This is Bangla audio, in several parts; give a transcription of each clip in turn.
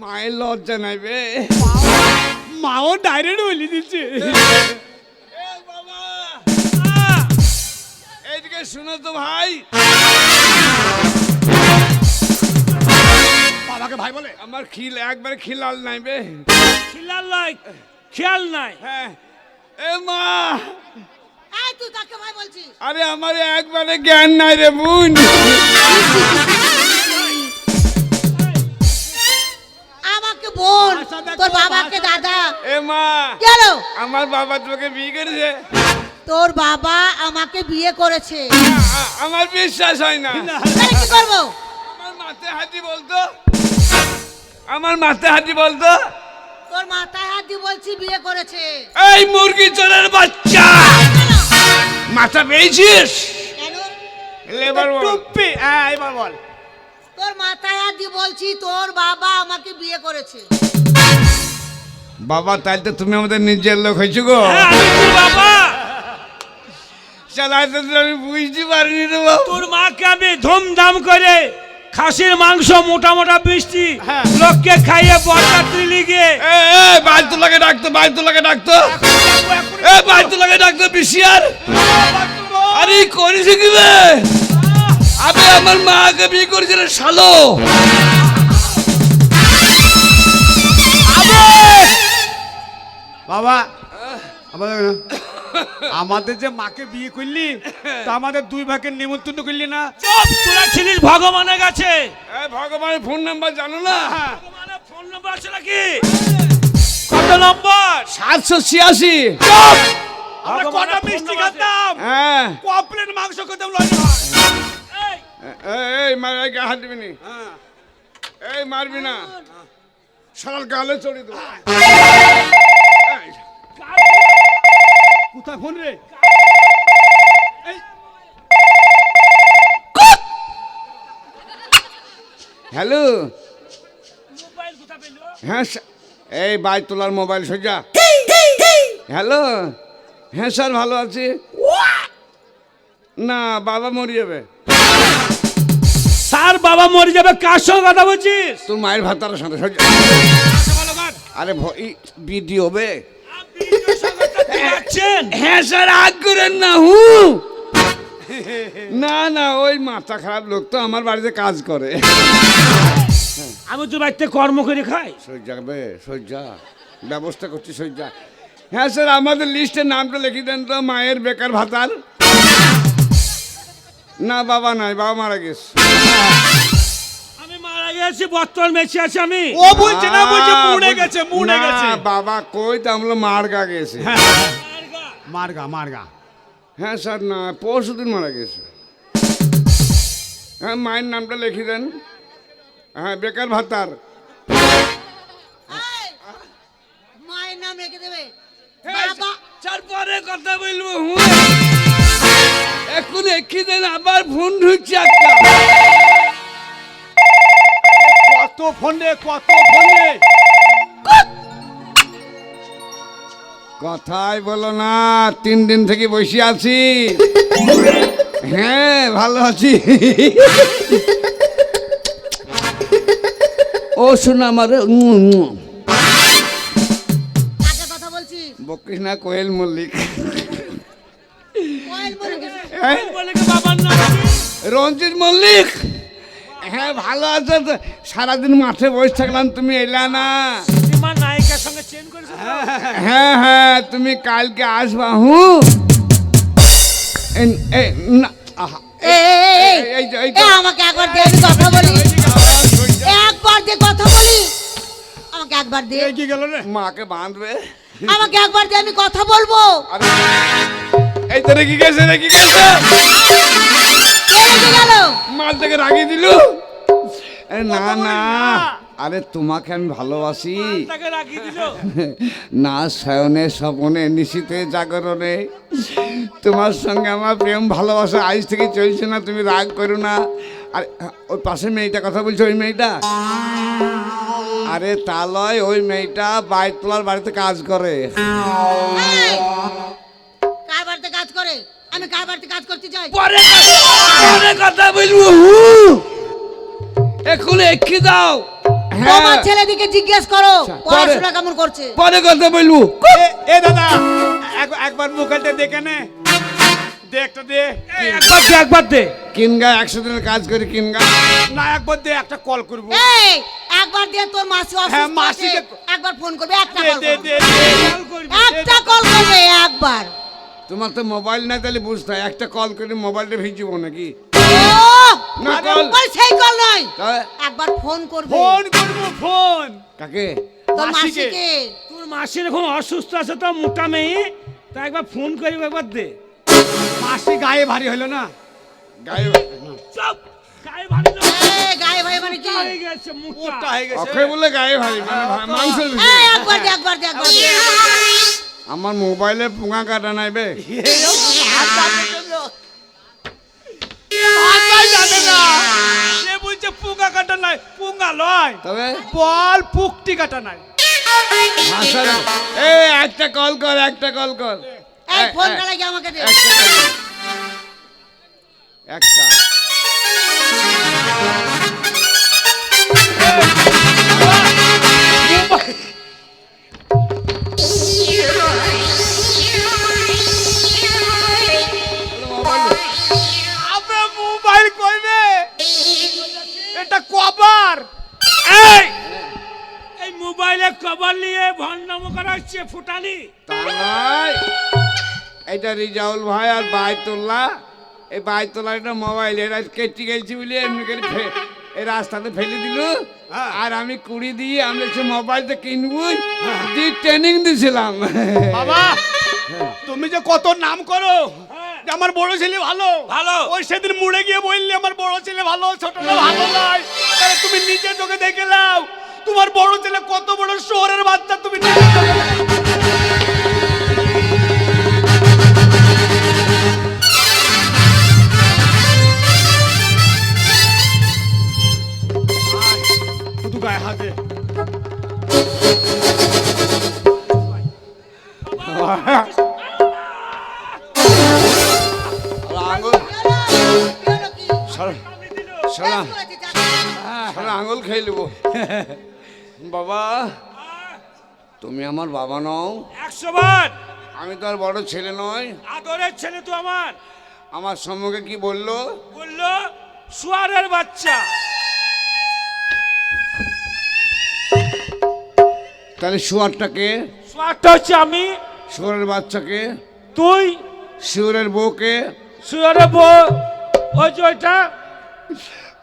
মায়ের লজ্জা নাই বে। মাও ডাইরেক্ট বলে দিচ্ছে। এ বাবা। এইদিকে শুনো তো ভাই। বাবাকে ভাই বলে? আমার খিল একবারে খিলাল নাই বে। খিলাল নাই খেয়াল নাই। হ্যাঁ। এ মা। তুই কাকে ভাই বলছিস? আরে আমার একবারে জ্ঞান নাই রে বোন। তোর বাবাকে দাদা? এ মা গেল আমার বাবা তোমাকে বিয়ে করেছে। তোর বাবা আমাকে বিয়ে করেছে। আমার বিশ্বাস হয় না। তাহলে কি করব? আমার মাথায় হাতি বলতো? আমার মাথায় হাতি বলতো? তোর মাথায় হাত বলছি বিয়ে করেছে। এই মুরগি চোরের বাচ্চা? মাথা পেয়েছিস? কেন? লেবার বল। টুপি। হ্যাঁ এবার বল। তোর মাথায় হাত দিয়ে বলছি তোর বাবা আমাকে বিয়ে করেছে। বাবা তাই তো তুমি আমাদের নিজের লোক হয়েছো গো। হ্যাঁ, বাবা। চালাতে তো আমি বুঝতে পারিনি রে তোর মাকে আমি ধুমধাম করে খাসির মাংস মোটা মোটা বৃষ্টি হ্যাঁ। লোককে খাইয়ে বরযাত্রী লিগে। এ এ বাইতুলাকে ডাকতো বাইতুলাকে ডাকতো। এ বাইতুলাকে ডাকতো বিশিয়ার। আরে করিস কি রে? আবে আমার মাকে বিয়ে করেছে রে শালো। বাবা আমাদের আমাদের যে মাকে বিয়ে করলি তা আমাদের দুই ভাগের নিমন্ত্রণ করলি না? তোরা ছিলিস ভগবানের কাছে এ ভগবানের ফোন নাম্বার জানো না? ভগবানের ফোন নম্বর আছে নাকি? কত নম্বর? সাতশো ছিয়াশি। আমরা কটা মিষ্টি খেতাম? হ্যাঁ। কপ্লেট মাংস খেতাম লজ্জা এই, এ- এই মার গা হাত দিবি নি? এই মারবি না। সারার গালে চড়ি দেবো। এই, কোথায় ফোন রে? হ্যালো? মোবাইল কোথা পেল? হ্যাঁ স্যার। এই বাই তোলার মোবাইল সোজা। হ্যালো? হ্যাঁ স্যার ভালো আছি। না বাবা মরে যাবে। স্যার বাবা মরে যাবে কার সঙ্গে কথা বলছিস? তোর মায়ের ভাতার সাথে সোজা আরে ভিডিও বে। আপনি এর সঙ্গে কথা বলছেন হ্যাঁ স্যার আগ করেন না হু। না না ওই মাথা খারাপ লোক তো আমার বাড়িতে কাজ করে। আমি তো বাড়িতে কর্ম করে খাই। সজ্জা বে সজ্জা ব্যবস্থা করছি সজ্জা হ্যাঁ স্যার আমাদের লিস্টে নামটা লিখে দেন তো মায়ের বেকার ভাতার। না বাবা নাই বাবা মারা গেছে। আমি মারা গেছি বর্তমান বেঁচে আছি আমি। ও বলছে না বলছে মুড়ে গেছে মুড়ে গেছে। বাবা কই তো আমরা মারগা গেছে। মারগা। মারগা হ্যাঁ স্যার না পরশু দিন মারা গেছে। হ্যাঁ মায়ের নামটা লিখে দেন। হ্যাঁ বেকার ভাতার। মায়ের নাম রেখে দেবে। হ্যাঁ, তারপরে কথা বলব হুঁ। এখন একই দিন আবার ফোন ঢুকছে একটা। কত ফোনে রে কত ফোন? রে কথাই বলো না তিন দিন থেকে বসে আছি। হ্যাঁ ভালো আছি। ও শোনা আমার বকিস না কোয়েল মল্লিক। রঞ্জিত মল্লিক? হ্যাঁ ভালো আছে তো? সারাদিন মাঠে বসে থাকলাম তুমি এলা না। সিনেমার নায়িকার সঙ্গে চেন করেছে হ্যাঁ হ্যাঁ তুমি কালকে আসবা হুঁ। আমাকে একবার দিয়ে আমি কথা বলি। একবার দিয়ে কথা বলি। আমাকে একবার দিয়ে। কি গেল রে? মাকে বাঁধবে। আমাকে একবার দিয়ে আমি কথা বলব। রেখে গেছে রেখে গেছে? রেখে গেল। মাল থেকে রাগিয়ে দিল। না না। আরে তোমাকে আমি ভালোবাসি। না শয়নে স্বপনে নিশীতে জাগরণে। তোমার সঙ্গে আমার প্রেম ভালোবাসা আজ থেকে চলছে না তুমি রাগ করো না। আর ওই পাশে মেয়েটা কথা বলছো ওই মেয়েটা? আরে তা লয় ওই মেয়েটা বাইতলার বাড়িতে কাজ করে। আমি কার বাড়িতে কাজ করতে চাই? পরে পরে কথা বলব হু। এখন এক্ষি দাও। হ্যাঁ। তোমার ছেলেদিকে জিজ্ঞেস করো পরে- পড়াশোনা কেমন করছে? পরে কথা বলব। এ- দাদা একবার মোবাইলটা দেখে নে। দে একটা দে। একবার দে একবার দে। কিনগা একশো দিনের কাজ করে কিনগা। না একবার দে একটা কল করব। এই একবার দিয়ে তোর মাসি হ্যাঁ, মাসিকে- একবার ফোন করবে একটা কল করবে। দে দে। কল করবি। একটা কল করবে একবার। তোমার তো মোবাইল নাই তাহলে বুঝতে হয় একটা কল করে মোবাইলটা ভিজিব নাকি? ও না কল সেই কল নয়। একবার ফোন করবে। ফোন করব ফোন কাকে? তোর মাসিকে। তোর এখন অসুস্থ আছে তো মোটা মেয়ে। তা একবার ফোন করি একবার দে। মাসি গায়ে ভারী হলো না? গায়ে চুপ! গায়ে ভারী গায়ে ভাই মানে কি? হয়ে গেছে মোটা। হয়ে গেছে। অক্ষয় বলে গায়ে ভারী মানে মাংসের একবার দে একবার দে একবার দে। আমার মোবাইলে পোঙা কাটা নাই বে। সে বলছে পুঙ্গা কাটা নাই পুঙ্গা লয়। তবে? বল পুকটি কাটা নাই। একটা কল কর একটা কল কর। এই আমাকে দে। একটা। এটা কভার এই! এই মোবাইলে কভার নিয়ে ভন্ডাম করা হচ্ছে ফুটানি? তা নয়। এটা রিজাউল ভাই আর বাইতুল্লাহ। এই বাইতুল্লাহ একটা মোবাইল এরা কেটে গেছি বলে এমনি করে ফে- এই রাস্তাতে ফেলে দিল। হ্যাঁ। আর আমি কুড়ি দিয়ে আমি সে মোবাইলটা কিনবো দিয়ে ট্রেনিং দিছিলাম। বাবা তুমি যে কত নাম করো? যে আমার বড় ছেলে ভালো। ভালো। ওই সেদিন মুড়ে গিয়ে বললি আমার বড় ছেলে ভালো ছোটটা ভালো নয়। তাহলে তুমি নিজে চোখে দেখে নাও। তোমার বড় ছেলে কত বড় শহরের বাচ্চা তুমি নিজে চোখে আমার বাবা নও। একশো বার। আমি তো আর বড় ছেলে নয় আদরের ছেলে তো আমার। আমার সম্মুখে কি বলল? বলল সুয়ারের বাচ্চা। তাহলে শুয়ারটাকে সুয়ারটা হচ্ছে আমি। শুয়ারের বাচ্চাকে তুই। শুয়ারের বউকে সুয়ারের বউ। ওই যে ওইটা।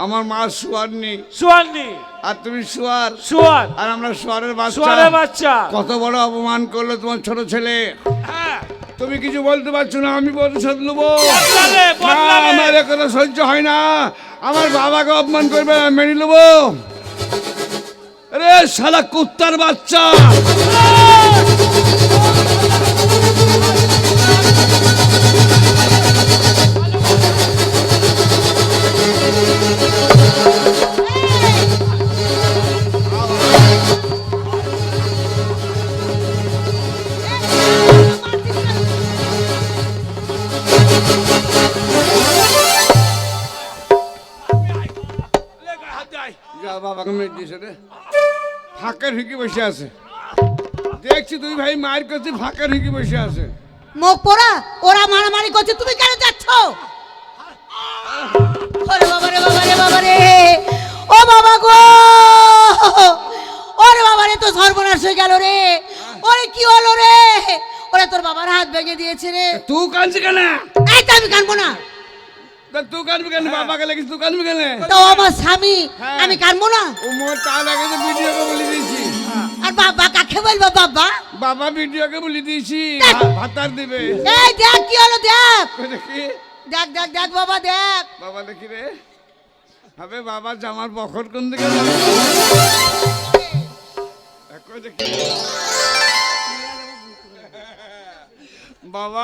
আমার মা শুয়ারনি সুয়ারনি আর তুমি সোয়ার সোয়ার আর আমরা সোয়ারের বাচ্চা। সুয়ারের বাচ্চা। কত বড় অপমান করল তোমার ছোট ছেলে। হ্যাঁ। তুমি কিছু বলতে পারছ না আমি প্রতিশোধ নেব। আমার কোনো সহ্য হয় না। আমার বাবাকে অপমান করবে মেনে নেব। রে শালা কুত্তার বাচ্চা। যা বাবাকে মেরে দিয়েছে রে। ফাঁকা ঢুকে বসে আছে। দেখছি তুই ভাই মায়ের কাছে ফাঁকা ঢুকে বসে আছে। মুখ পোড়া ওরা মারামারি করছে তুমি কেন যাচ্ছ? ওরে বাবা রে বাবা রে বাবা রে। ও বাবা গো! ওরে বাবা রে তো সর্বনাশ হয়ে গেল রে। ওরে কি হলো রে? ওরে তোর বাবার হাত ভেঙে দিয়েছে রে। তুই কাঁদছি কেন? এই তো আমি কানবো না। তুই কেন? বাবাকে তুই কেন? তো আমার স্বামী হ্যাঁ। আমি কানবো না? ও মোর তার আগে তো ভিডিওকে বলে দিয়েছি। আর বাবা কাকে বলব বাবা? বাবা ভিডিওকে বলে দিয়েছি। ভাতার দিবে। এই দেখ কি হলো দেখ। দেখি। দেখ দেখ দেখ বাবা দেখ। বাবা দেখি রে। হবে বাবা জামার বখর কোন দিকে যাবে? কই দেখি। বাবা।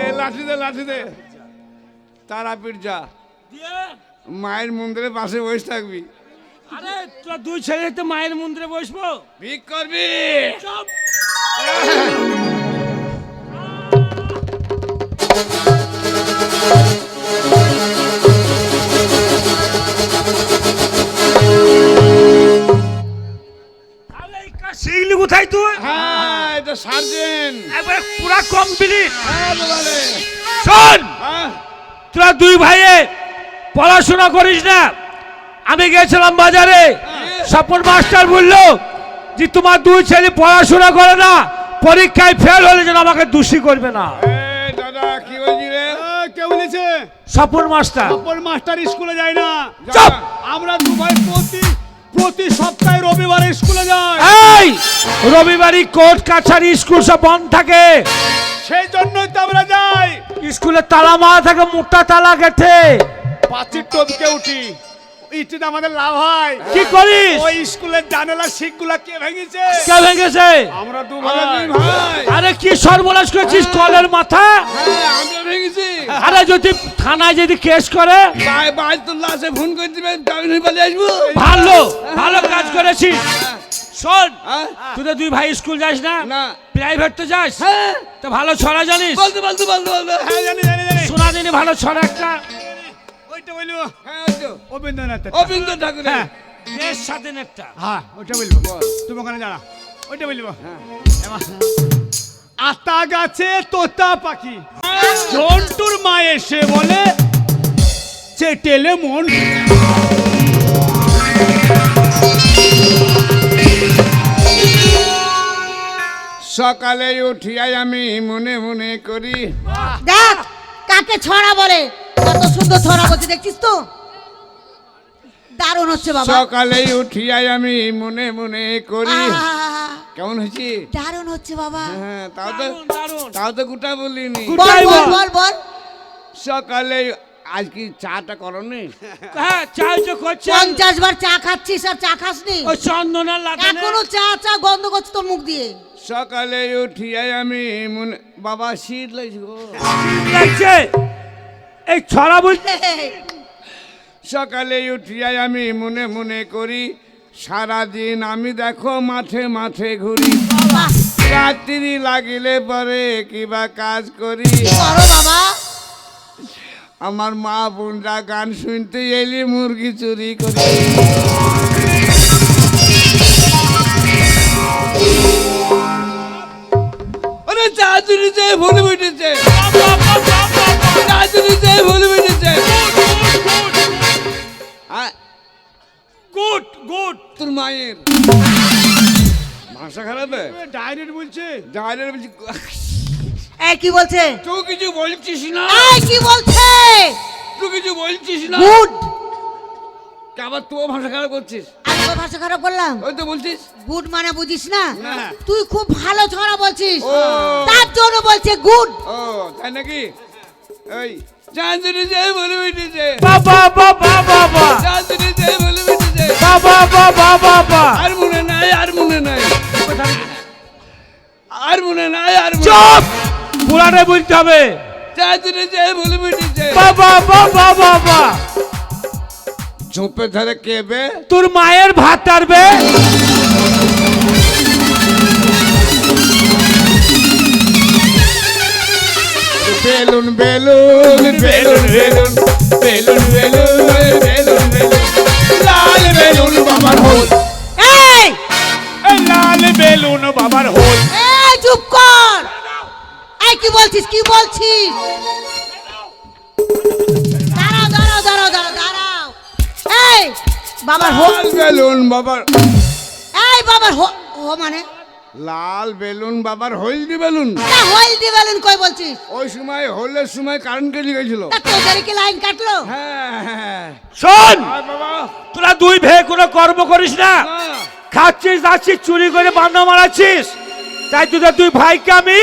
এ লাঠি দে লাঠি দে। তারাপীঠ যা। মায়ের মন্দিরের পাশে বসে থাকবি। আরে তোর দুই ছেলে তো মায়ের মন্দিরে বসবো। ভিক করবি। শিখলি কোথায় তুই? হ্যাঁ এটা সার্জেন্ট একবার পুরা কমপ্লিট হ্যাঁ বলে শোন। হ্যাঁ। তোরা দুই ভাইয়ে পড়াশোনা করিস না। আমি গেছিলাম বাজারে। স্বপন মাস্টার বলল যে তোমার দুই ছেলে পড়াশোনা করে না পরীক্ষায় ফেল হলে যেন আমাকে দোষী করবে না। স্বপন মাস্টার। অপর মাস্টার স্কুলে যায় না। আমরা প্রতি প্রতি সপ্তাহে রবিবারে স্কুলে যাই। এই রবিবারই কোর্ট কাছারি স্কুল সব বন্ধ থাকে। সেই জন্যই তো আমরা যাই। স্কুলে তালা মারা থাকে মোটা তালা গেঠে পাঁচির টপকে উঠি। ইটিতে আমাদের লাভ হয়। কি করিস? ওই স্কুলের জানালা শিখগুলা কে ভেঙেছে? কে ভেঙেছে? আমরা দু ভাই। আরে কি সর্বনাশ করেছিস কলের মাথা হ্যাঁ আমরা ভেঙেছি। আরে যদি থানায় যদি কেস করে ভাই ভাই তো লাশে ফোন করে দিবেন আমি নিয়ে পালিয়ে আসব। ভালো ভালো কাজ করেছিস। শোন হ্যাঁ? তুই দুই ভাই স্কুল যাস না না। প্রাইভেট তো যাস হ্যাঁ। তো ভালো ছড়া জানিস? বলতে বলতে বলতে বলতে। হ্যাঁ জানি জানি জানি। শোনা দিনি ভালো ছড়া একটা। ওইটা বলব। হ্যাঁ ওই তো। রবীন্দ্রনাথ অবিন্দ ঠাকুর হ্যাঁ দেশ স্বাধীন একটা। হ্যাঁ ওইটা বলব। বল। তুমি ওখানে জানা ওইটা বলব। হ্যাঁ। আতা গাছে তোতা পাখি। ঝন্টুর মা এসে বলে চেটেলে মন। সকালে উঠিয়াই আমি মনে মনে করি দেখ কাকে ছড়া বলে? কত সুন্দর ছড়া বলছে দেখছিস তো? দারুণ হচ্ছে বাবা। সকালে উঠিয়াই আমি মনে মনে করি। কেমন হয়েছি? দারুণ হচ্ছে বাবা। হ্যাঁ তাও তো। তাও তো গোটা বলিনি। বল। বল বল। সকালে আজ কি চাটা করনি? হ্যাঁ চাই যে করছে পঞ্চাশ বার চা খাচ্ছিস আর চা খাসনি? ওই চন্দনার লাগানে। এখনও চা চা গন্ধ করছে তোর মুখ দিয়ে। সকালে উঠিয়াই আমি মনে বাবা শীত লাগছে গো। লাগছে? এই ছড়া বলছে সকালে উঠিয়াই আমি মনে মনে করি সারাদিন আমি দেখো মাঠে মাঠে ঘুরি। রাত্রি লাগিলে পরে কিবা কাজ করি বাবা? আমার মা বোনরা গান শুনতে এলি মুরগি চুরি করি। আরে চাচুরি যে ভুলে উঠেছে চাচুরি যে ভুলে উঠেছে গুড গুড। তোর মায়ের। ভাষা খারাপ ডাইরেক্ট বলছে। যাইলে বলছি এই কি বলছে? তুই কিছু বলছিস না। এই কি বলছে? তুই কিছু বলছিস না। গুড আবার তুই ভাষা খারাপ করছিস? আমি তোর ভাষা খারাপ বললাম ওই তো বলছিস। গুড মানে বুঝিস না? না। তুই খুব ভালো ছড়া বলছিস। তার জন্য বলছে গুড ও তাই নাকি? ওই চাঁদুরি যে বলে উঠেছে। বাবা বাবা বাবা চাঁদুরি যে বলে উঠেছে। বাবা বাবা বাবা আর মনে নাই আর মনে নাই। আর মনে নাই আর মনে চুপ! পুরাটাই বলতে হবে। চাঁদুরি যে বলে উঠেছে বাবা বাবা বাবা ঝোপে ধরে কেবে তোর মায়ের ভাত টারবে বেলুন balloon balloon balloon balloon balloon balloon balloon. লাল বেলুন বাবার হোল এই! এই লাল বেলুন বাবার হোল এই! এই কি বলছিস? কি বলছিস? দাঁড়াও দাঁড়াও দাঁড়াও দাঁড়াও দাঁড়াও। এই বাবার হো লাল বেলুন বাবার এই বাবার হো হো মানে? লাল বেলুন বাবার হলদি বেলুন। তা হলদি বেলুন কই বলছিস? ওই সময় হলের সময় কারেন্ট কেটে গেছিল। তা তোদের কি লাইন কাটলো? হ্যাঁ হ্যাঁ। শোন! বাবা। তোরা দুই ভেয়ে কোনো কর্ম করিস না। না। খাচ্ছিস যাচ্ছিস চুরি করে বান্ধব মারাচ্ছিস। তাই তোদের দুই ভাইকে আমি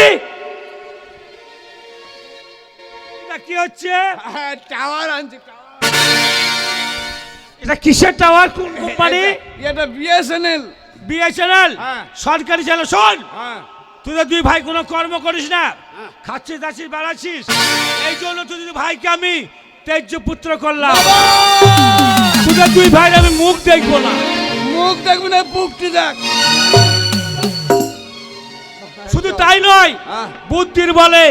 কি হচ্ছে? হ্যাঁ টাওয়ার আনছে এটা কিসের টাওয়ার? কোন কোম্পানি? এটা বিএসএনএল বিএসএনএল হ্যাঁ। সরকারি চ্যানেল শোন! হ্যাঁ। তোদের দুই ভাই কোনো কর্ম করিস না। খাচ্ছিস যাচ্ছিস বেড়াচ্ছিস এই জন্য তোদের দুই ভাইকে আমি তেজ্য পুত্র করলাম তোদের দুই ভাই আমি মুখ দেখব না। মুখ দেখবি না বুকটি দেখ। শুধু তাই নয়। বুদ্ধির বলে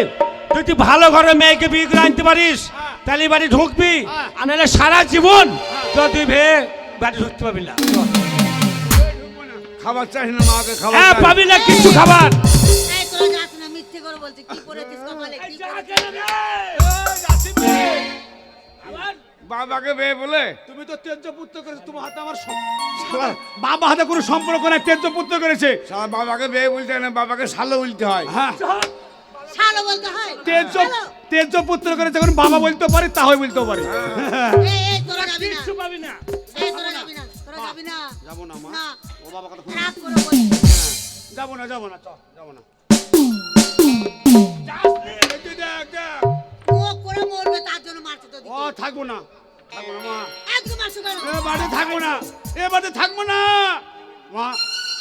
তুই তুই ভালো ঘরে মেয়েকে বিয়ে করে আনতে পারিস? তাহলে বাড়ি ঢুকবি? আর নাহলে সারা জীবন তো তুই ভেয়ে বাড়ি ঢুকতে পারবি না। খাবার চাই না মাকে খাবার হ্যাঁ পাবি না কিছু খাবার। এই তোরা যাস না মিথ্যে করে বলছি কি করেছিস কপালে কি করেছিস? বাবাকে বেয়ে বলে। তুমি তো তেজ্য পুত্র করেছ তোমার হাতে আমার বাবা হাতে কোনো সম্পর্ক নাই তেজ্য পুত্র করেছে। বাবাকে বেয়ে বলতে না বাবাকে শালো বলতে হয়। হ্যাঁ। শালো বলতে হয়। তেজ্য শালো। তেজ্য পুত্র করে যখন বাবা বলতে পারে তাহলে বলতে পারে। এই এই তোরা যাবি না। পাবি না। এই তোরা যাবি না তোরা যাবি না। যাব না মা। ও বাবা কথা রাগ করে বলছি যাব না যাব না চ যাব না। এই দেখ দেখ ও করে মরবে তার জন্য মারছে তো ও থাকব না। থাকব না মা। একদম আসো কেন? এ বাড়িতে থাকব না। এ বাড়িতে থাকব না। মা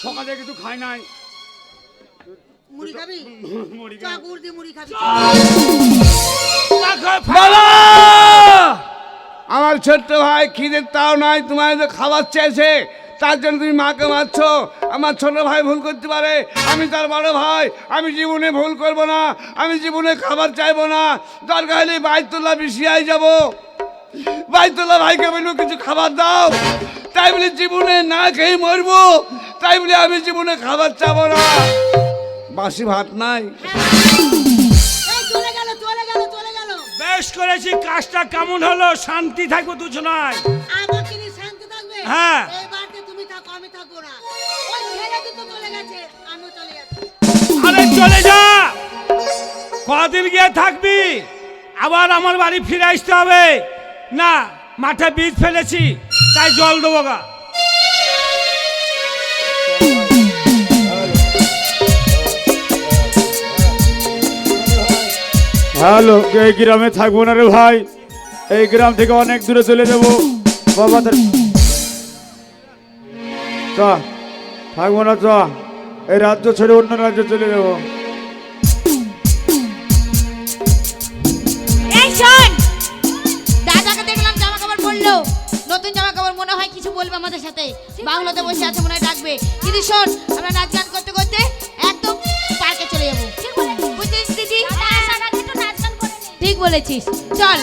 সকালে কিছু খাই নাই। মুড়ি খাবি? মুড়ি চ গুড় দিয়ে মুড়ি খাবি। বাবা আমার ছোট্ট ভাই খিদের তাও নাই তোমার যে খাবার চেয়েছে তার জন্য তুমি মাকে মারছো। আমার ছোট ভাই ভুল করতে পারে আমি তার বড় ভাই আমি জীবনে ভুল করব না আমি জীবনে খাবার চাইব না। দরকার হলে বাইতুল্লাহ বিশিয়াই যাব। বাইতুল্লাহ ভাইকে বলব কিছু খাবার দাও। তাই বলে জীবনে না খেয়ে মরবো। তাই বলে আমি জীবনে খাবার চাবো না। বাসি ভাত নাই। এই চলে গেল চলে গেল চলে গেল। বেশ করেছি কাজটা কেমন হলো? শান্তি থাকব দুজনায়। আমাকে নিয়ে শান্তি থাকবে? হ্যাঁ। এই বাড়িতে তুমি থাকো আমি থাকব না। ওই ছেলে দুটো চলে গেছে আমিও চলে যাচ্ছি। আরে চলে যা! কদিন গিয়ে থাকবি? আবার আমার বাড়ি ফিরে আসতে হবে। না মাঠে বীজ ফেলেছি তাই জল দেবো গা। হ্যালো এই গ্রামে থাকব না রে ভাই। এই গ্রাম থেকে অনেক দূরে চলে যাব। বাবা চ থাকব না চ এই রাজ্য ছেড়ে অন্য রাজ্যে চলে যাব। নতুন জামা কাপড় মনে হয় কিছু বলবে আমাদের সাথে। বাংলাতে বসে আছে মনে হয় ডাকবে। কিন্তু শোন, আমরা নাচ গান করতে করতে বলেছিস চল